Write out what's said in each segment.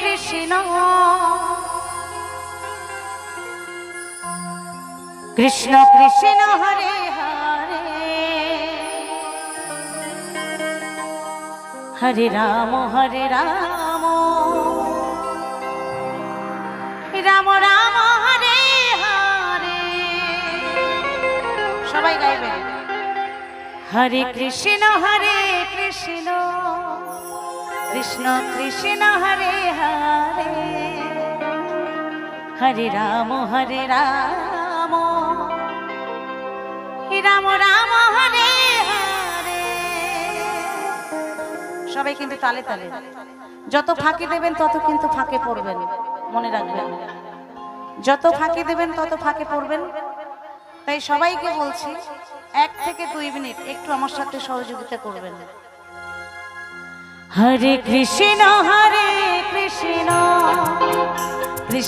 কৃষ্ণ। কৃষ্ণ কৃষ্ণ হরে হরে। হরে রাম হরে রাম। রাম রাম, হরে হরে। সবাই গাইবেন হরে কৃষ্ণ হরে কৃষ্ণ। কৃষ্ণ কৃষ্ণ, হরে হরে রাম হরে রাম। রাম রাম, হরে হরে। সবাই কিন্তু তালে তালে। যত ফাঁকি দেবেন, তত কিন্তু ফাঁকে পড়বেন। মনে রাখবেন। যত ফাঁকি দেবেন, তত ফাঁকে পড়বেন। তাই সবাইকে বলছি, এক থেকে দুই মিনিট একটু আমার সাথে সহযোগিতা করবেন। হরে কৃষ্ণ, হরে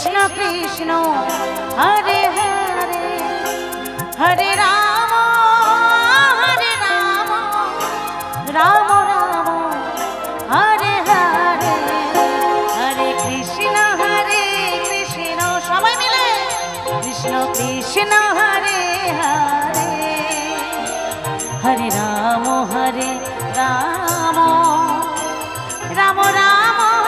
কৃষ্ণ কৃষ্ণ, হরে হরে হরে রাম হরে রাম রাম রাম, হরে হরে হরে কৃষ্ণ হরে কৃষ্ণ, সবাই মিলে কৃষ্ণ কৃষ্ণ, হরে হরে হরে রাম হরে রাম রাম রাম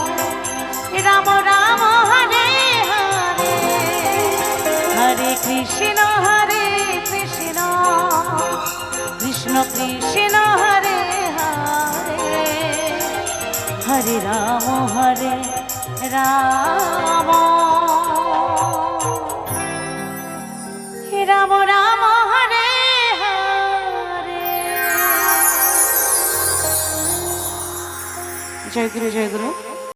কৃষ্ণ কৃষ্ণ হরে হরে হরে রাম হরে রাম। রাম রাম, হরে হরে। জয় গুরু জয় গুরু।